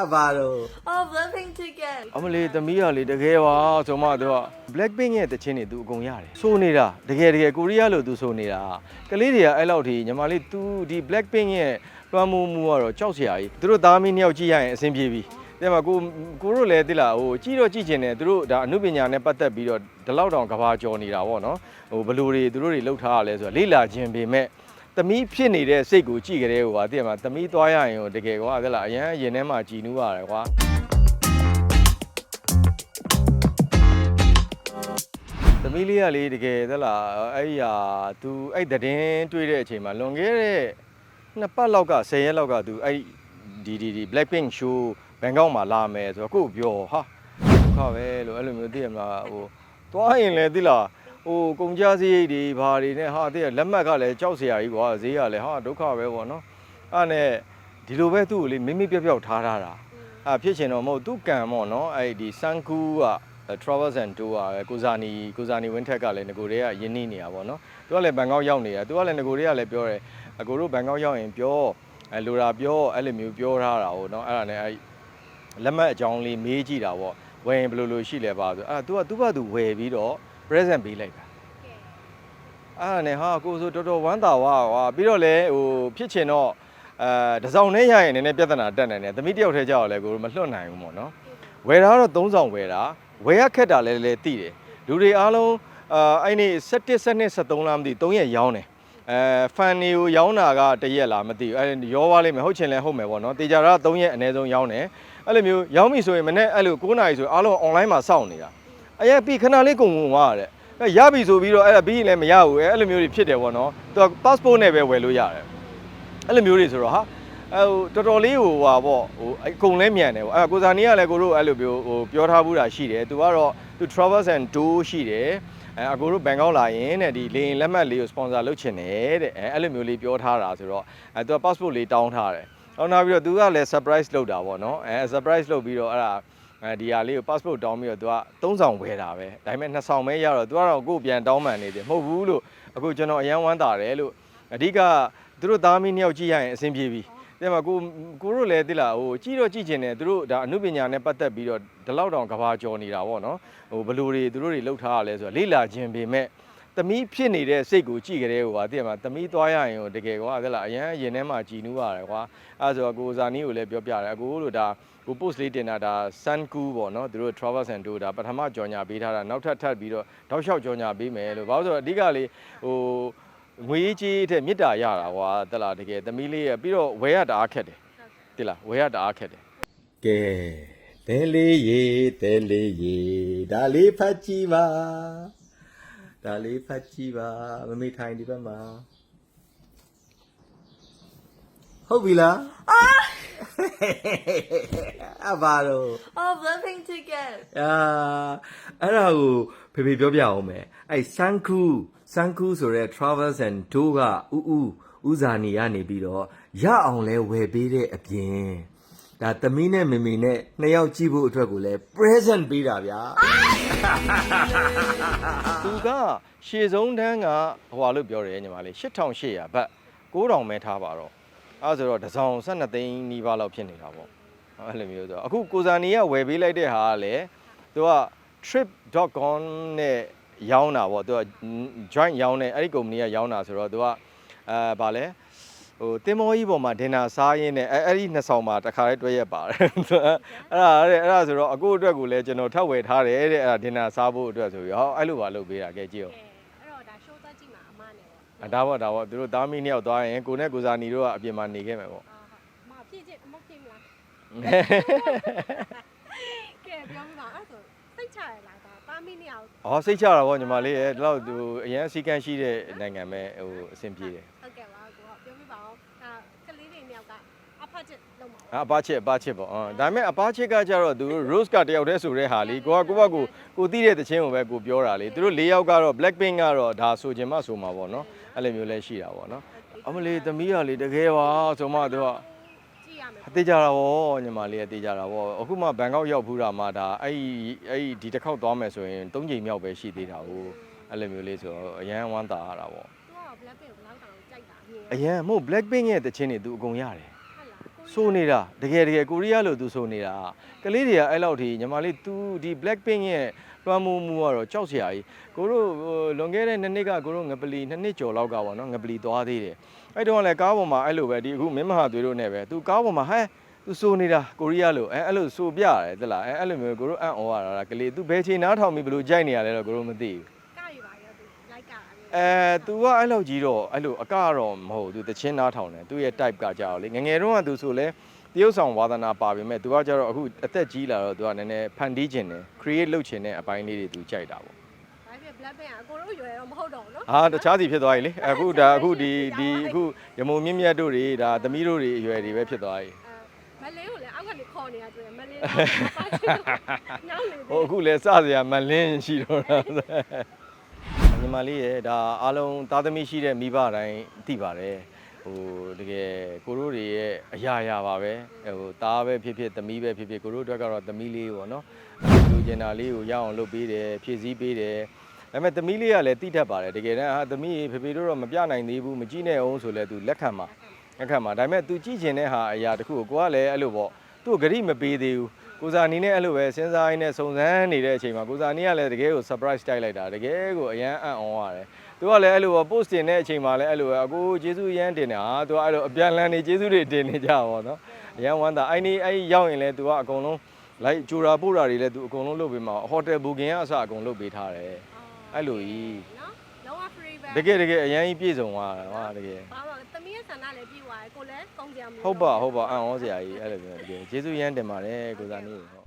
အဘာလို့ Oh, Blackpink ticket. အမလေးသမီးကလေတကယ်ပါဆိုမှသူက Blackpink ရဲ့တခြင်းတွေသူအကုန်ရတယ်ဆိုနေတာတကယ်တကယ်ကိုရီးယားလို့သူဆိုနေတာကလေးတွေကအဲ့လောက်ထိညီမလေး तू ဒီ Blackpink ရဲ့လွှမ်းမိုးမှုကတော့ကြောက်စရာကြီးသူတို့သားမီးနှစ်ယောက်ကြည့်ရရင်အဆင်ပြေပြီတဲ့မှာကိုကိုတို့လည်းသိလားဟိုကြည့်တော့ကြည့်ချင်တယ်သူတို့ဒါအမှုပညာနဲ့ပတ်သက်ပြီးတော့ဒီလောက်တောင်ကဘာကြော်နေတာပေါ့နော်ဟိုဘယ်လိုတွေသူတို့တွေလှုပ်ထားရလဲဆိုတော့လေးလာခြင်းပေမဲ့ သမီးဖြစ်နေတဲ့စိတ်ကိုကြည့်ကြတဲ့ဟိုဟာတည့်မှာသမီးသွားရရင်ဟိုတကယ်ကွာသလားအရန်ရင်ထဲမှာကြည်နူးရတယ်ကွာသမီးလေးကလေတကယ်သလားအဲ့ဒီဟာ तू အဲ့သတင်းတွေ့တဲ့အချိန်မှာလွန်ခဲ့တဲ့နှစ်ပတ်လောက်က10ရက်လောက်က तू အဲ့ဒီဒီဒီ Blackpink show ဘန်ကောက်မှာလာမယ်ဆိုတော့ကို့ကိုပြောဟာဒုက္ခပဲလို့အဲ့လိုမျိုးသိရမလားဟိုသွားရင်လည်းသိလား ဟိုကုန်ကြစရိတ်တွေဘာတွေနဲ့ဟာသိရလက်မှတ်ကလည်းကြောက်စရာကြီးကွာဈေးကလည်းဟာဒုက္ခပဲပေါ့နော်အဲ့နဲ့ဒီလိုပဲသူ့ကိုလေမိမိပြောက်ပြောက်ထားထားတာအဲ့ဖြစ်ချင်တော့မဟုတ်သူ့ကံပေါ့နော်အဲ့ဒီစန်ကူက Travels and Tour ကကိုဇာနီကိုဇာနီဝင်းထက်ကလည်းငကိုတွေကယင်းနှီးနေတာပေါ့နော်သူကလည်းဘန်ကောက်ရောက်နေတာသူကလည်းငကိုတွေကလည်းပြောတယ်အကိုတို့ဘန်ကောက်ရောက်ရင်ပြောအဲလိုတာပြောအဲ့လိုမျိုးပြောထားတာဟုတ်နော်အဲ့ဒါနဲ့အဲ့လက်မှတ်အကြောင်းလေးမေးကြည့်တာပေါ့ဝယ်ရင်ဘယ်လိုလိုရှိလဲပါဆိုအဲ့ဒါ तू ကသူ့ဘာသူဝယ်ပြီးတော့ present ပေးလိုက်တာအဲ့ဒါနဲ့ဟာကိုဆိုတော်တော်ဝမ်းသာဝါဟွာပြီးတော့လေဟိုဖြစ်ချင်တော့အဲတစ်စောင်းနဲ့ရရင်နည်းနည်းပြဿနာတက်နိုင်တယ်သမီးတယောက်တည်းကြောက်လဲကိုမလွတ်နိုင်ဘူးပေါ့နော်ဝယ်တာကတော့၃ဆောင်ဝယ်တာဝယ်ရခက်တာလည်းလည်းသိတယ်လူတွေအားလုံးအာအဲ့นี่17 12 73လားမသိ3ရက်ရောင်းတယ်အဲဖန်နေကိုရောင်းတာက1ရက်လားမသိဘူးအဲရောပါလိမ့်မယ်ဟုတ်ချင်လဲဟုတ်မယ်ပေါ့နော်တေချာတာက3ရက်အနည်းဆုံးရောင်းတယ်အဲ့လိုမျိုးရောင်းပြီဆိုရင်မနေ့အဲ့လို9နာရီဆိုအားလုံး online မှာစောင့်နေတာ အဲ့ရပြီခဏလေးကုန်ကုန်သွားရတယ်အဲရပြီဆိုပြီးတော့အဲ့ဒါပြီးရင်လည်းမရဘူးအဲ့လိုမျိုးတွေဖြစ်တယ်ပေါ့နော်သူက passport နဲ့ပဲဝယ်လို့ရတယ်အဲ့လိုမျိုးတွေဆိုတော့ဟာအဲဟိုတော်တော်လေးဟိုဟာပေါ့ဟိုအကုန်လဲမြန်တယ်ပေါ့အဲကိုဇာနီကလည်းကိုတို့အဲ့လိုမျိုးဟိုပြောထားဘူးတာရှိတယ်သူကတော့သူ travels and tour ရှိတယ်အဲအကိုတို့ဘန်ကောက်လာရင်တဲ့ဒီလေရင်လက်မှတ်လေးကို sponsor လုပ်ချင်တယ်တဲ့အဲအဲ့လိုမျိုးလေးပြောထားတာဆိုတော့အဲသူက passport လေးတောင်းထားတယ်တောင်းထားပြီးတော့သူကလည်း surprise လုပ်တာပေါ့နော်အဲ surprise လုပ်ပြီးတော့အဲ့ဒါ အဲဒီဟာလေးကို passport တောင်းပြီးတော့သူက3ဆောင်ဝယ်တာပဲဒါပေမဲ့2ဆောင်ပဲရတော့သူကတော့ကိုယ်ပြန်တောင်းမှန်နေတယ်မဟုတ်ဘူးလို့အခုကျွန်တော်အရန်ဝမ်းသာတယ်လို့အဓိကသူတို့သားမီးနှစ်ယောက်ကြည့်ရရင်အဆင်ပြေပြီတဲ့မှာကိုကိုတို့လည်းသိလားဟိုကြည့်တော့ကြည့်ချင်တယ်သူတို့ဒါအမှုပညာနဲ့ပတ်သက်ပြီးတော့ဒီလောက်တောင်ကဘာကြော်နေတာပေါ့နော်ဟိုဘယ်လိုတွေသူတို့တွေလှုပ်ထားရလဲဆိုတော့လေးလာခြင်းပေမဲ့ သမီးဖြစ်နေတဲ့စိတ်ကိုကြည့်ကြတဲ့ဟိုဟာသိရမှာသမီးသွားရရင်ဟိုတကယ်ကွာသိလားအရန်ရင်ထဲမှာကြည်နူးရတယ်ကွာအဲဆိုတော့ကိုဇာနီးကိုလည်းပြောပြတယ်အကိုလို့ဒါကို post လေးတင်တာဒါ sun cool ပေါ့နော်သူတို့ travel and tour ဒါပထမကြော်ညာပေးထားတာနောက်ထပ်ထပ်ပြီးတော့တောက်လျှောက်ကြော်ညာပေးမယ်လို့ဘာလို့ဆိုတော့အဓိကလေးဟိုငွေကြီးတဲ့မေတ္တာရတာကွာသိလားတကယ်သမီးလေးရပြီးတော့ဝယ်ရတာအားခက်တယ်တိလားဝယ်ရတအားခက်တယ်ကဲတဲလေးရေတဲလေးရေဒါလေးဖတ်ကြည့်ပါ ဒါလေးဖတ်ကြည့်ပါမမေထိုင်ဒီဘက်မှာဟုတ်ပြီလားအာအဘာလို့ Oh, Blackpink ticket. အာအဲ့ဒါကိုဖေဖေပြောပြအောင်မယ်အဲ့စန်ကူစန်ကူဆိုရဲ travels and tour ကဥဥဥဇာနီကနေပြီးတော့ရအောင်လဲဝယ်ပေးတဲ့အပြင်ဒါသမီးနဲ့မမေနဲ့နှစ်ယောက်ကြည့်ဖို့အတွက်ကိုလဲ present ပေးတာဗျာ သူကရှေ့ဆုံးတန်းကဟိုဟာလို့ပြောတယ်ညီမလေး8800ဘတ်9000ပဲထားပါတော့အဲဆိုတော့တစ်စောင်12သိန်းနီးပါးလောက်ဖြစ်နေတာပေါ့အဲ့လိုမျိုးဆိုတော့အခုကိုဇာနီကဝယ်ပေးလိုက်တဲ့ဟာကလည်းသူက trip.com နဲ့ရောင်းတာပေါ့သူက joint ရောင်းတဲ့အဲ့ဒီကုမ္ပဏီကရောင်းတာဆိုတော့သူကအဲဗာလဲ ဟိုတင်မောကြီးပေါ်မှာဒင်နာစားရင်းနဲ့အဲအဲ့ဒီနှစ်ဆောင်မှာတစ်ခါလေးတွဲရက်ပါတယ်အဲ့ဒါတဲ့အဲ့ဒါဆိုတော့အခုအတွက်ကိုလည်းကျွန်တော်ထပ်ဝယ်ထားတယ်တဲ့အဲ့ဒါဒင်နာစားဖို့အတွက်ဆိုပြီးဟောအဲ့လိုပါလုပ်ပေးတာကဲကြည့်အောင်ကဲအဲ့တော့ဒါ show သက်ကြည့်မှာအမနဲ့ပေါ့အဒါပေါ့ဒါပေါ့သူတို့သားမီးနှစ်ယောက်သွားရင်ကိုနဲ့ကိုစားနီတို့ကအပြင်မှာနေခဲ့မယ်ပေါ့အာဟုတ်မဖြစ်ချင်မဟုတ်ဖြစ်မလားကဲပြောပြပါအဲ့ဆိုစိတ်ချရလားဒါတာမီနေအောင်။အော်စိတ်ချတာပေါ့ညီမလေးရဲ့ဒီလောက်သူအရန်စီကန်းရှိတဲ့နိုင်ငံပဲဟိုအဆင်ပြေတယ် ဟုတ်ကဲ့ပါကိုပြောပြပါအောင်ဒါကလေးတွေနှစ်ယော က်ကအဖတ်ချက်လုံးပါ။အာအပါချစ်အပါချစ်ပေါ့။အော်ဒါပေမဲ့အပါချစ်ကကြတော့သူ Rose ကတယောက်တည်းဆိုတဲ့ဟာလေးကိုကကိုဘကိုကိုသိတဲ့တခြင်းကိုပဲကိုပြောတာလေ။သူတို့၄ယောက်ကတော့ Blackpink ကတော့ဒါဆိုချင်မှဆိုမှာပေါ့နော်။အဲ့လိုမျိုးလဲရှိတာပေါ့နော်။အမလေးသမီးကလေတကယ်ပါဆိုမှသူကကြည့်ရမယ်အသေးကြတာဗောညီမလေးအသေးကြတာဗောအခုမှဘန်ကောက်ရောက်ဖူးတာမှဒါအဲ့ဒီအဲ့ဒီဒီတစ်ခေါက်သွားမယ်ဆိုရင်၃ချိန်မြောက်ပဲရှိသေးတာကိုအဲ့လိုမျိုးလေးဆိုတော့အရန်ဝမ်းသာရတာဗော သူက black pink ဘယ်လောက်တောင်ကြိုက်တာမြင် အရန်မို့ Blackpink ရဲ့တခြင်းတွေသူအကုန်ရတယ် ဟုတ်လားကို ဆိုနေတာတကယ်တကယ်ကိုရီးယားလို့သူဆိုနေတာကလေးတွေကအဲ့လောက်ထိညီမလေး तू ဒီ Blackpink ရဲ့လွှမ်းမိုးမှုကတော့ကြောက်စရာကြီးကိုတို့ဟိုလွန်ခဲ့တဲ့နှစ်နှစ်ကကိုတို့ငပလီနှစ်နှစ်ကျော်လောက်ကပေါ့နော်ငပလီသွားသေးတယ်အဲ့တုန်းကလည်းကားပေါ်မှာအဲ့လိုပဲဒီအခုမင်းမဟာသွေးတို့နဲ့ပဲ तू ကားပေါ်မှာဟဲ့ तू ဆိုနေတာကိုရီးယားလို့အဲအဲ့လိုဆိုပြရတယ်သလားအဲအဲ့လိုမျိုးကိုတို့အံ့ဩရတာကလေး तू ဘယ်ချိန်နားထောင်ပြီးဘယ်လိုကြိုက်နေရလဲတော့ကိုတို့မသိဘူး အဲသူကအဲ့လောက်ကြီးတော့အဲ့လိုအကတော့မဟုတ်သူတချင်းနားထောင်တယ်သူရဲ့ type ကကြာတော့လေငငယ်တုန်းကသူဆိုလဲတရုပ်ဆောင်ဝါသနာပါပေမဲ့သူကကြတော့အခုအသက်ကြီးလာတော့သူကနည်းနည်းဖန်တီးခြင်းတယ် create လုပ်ခြင်းတဲ့အပိုင်းလေးတွေသူကြိုက်တာပေါ့ဒါပြ black band ကအကိုတို့ရွယ်တော့မဟုတ်တော့ဘူးနော်ဟာတခြားစီဖြစ်သွားပြီလေအခုဒါအခုဒီဒီအခုရမုံမြင့်မြတ်တို့တွေဒါသမီးတို့တွေအရွယ်တွေပဲဖြစ်သွားပြီမလေးကိုလည်းအောက်ကနေခေါ်နေတာတွေ့မလေးကပါချင်တော့ညောင်းနေတယ်ဟိုအခုလဲစစရာမလင်းရှိတော့တာ ညီမလေးရဲ့ဒါအားလုံးသားသမီးရှိတဲ့မိဘတိုင်းသိပါတယ်ဟိုတကယ်ကိုတို့တွေရဲ့အရာရာပါပဲဟိုသားပဲဖြစ်ဖြစ်သမီးပဲဖြစ်ဖြစ်ကိုတို့အတွက်ကတော့သမီးလေးပေါ့နော်လူကျင်တာလေးကိုရအောင်လုပ်ပေးတယ်ဖြည့်ဆည်းပေးတယ်ဒါပေမဲ့သမီးလေးကလည်းတိတတ်ပါတယ်တကယ်တမ်းဟာသမီးဖေဖေတို့တော့မပြနိုင်သေးဘူးမကြည့်နဲ့အောင်ဆိုလဲသူလက်ခံပါလက်ခံပါဒါပေမဲ့ तू ကြည့်ချင်တဲ့ဟာအရာတခုကိုကိုကလည်းအဲ့လိုပေါ့သူ့ကိုဂရိမပေးသေးဘူး ကိုစာနီနဲ့အဲ့လိုပဲစဉ်းစားရင်းနဲ့စုံစမ်းနေတဲ့အချိန်မှာကိုစာနီကလည်းတကယ်ကို surprise တိုက်လိုက်တာတကယ်ကိုအရန်အံ့ဩရတယ်သူကလည်းအဲ့လိုပေါ့ post တင်တဲ့အချိန်မှာလည်းအဲ့လိုပဲအကိုကျေးဇူးရမ်းတင်တယ်ဟာသူကအဲ့လိုအပြန်လန်းနေကျေးဇူးတွေတင်နေကြပါတော့နော်အရန်ဝမ်းသာအဲ့ဒီအဲ့ရောက်ရင်လည်းသူကအကုန်လုံးလိုက်ဂျူရာပို့တာတွေလည်းသူအကုန်လုံးလုပ်ပေးမှာဟိုတယ်ဘူကင်ကအစအကုန်လုပ်ပေးထားတယ်အဲ့လိုကြီးနော်လုံးဝ free ပဲ တကယ်တကယ်အရန်ကြီးပြည့်စုံသွားတာဟာတကယ်ဘာလို့လဲသမီးရဲ့ဆန္ဒလည်းပြည့်သွားတယ်ကိုလည်းကောင်းကြမလို့ဟုတ်ပါဟုတ်ပါအံ့ဩစရာကြီးအဲ့လိုမျိုးတကယ်ကျေးဇူးရမ်းတင်ပါတယ်ကိုစာနီဟုတ်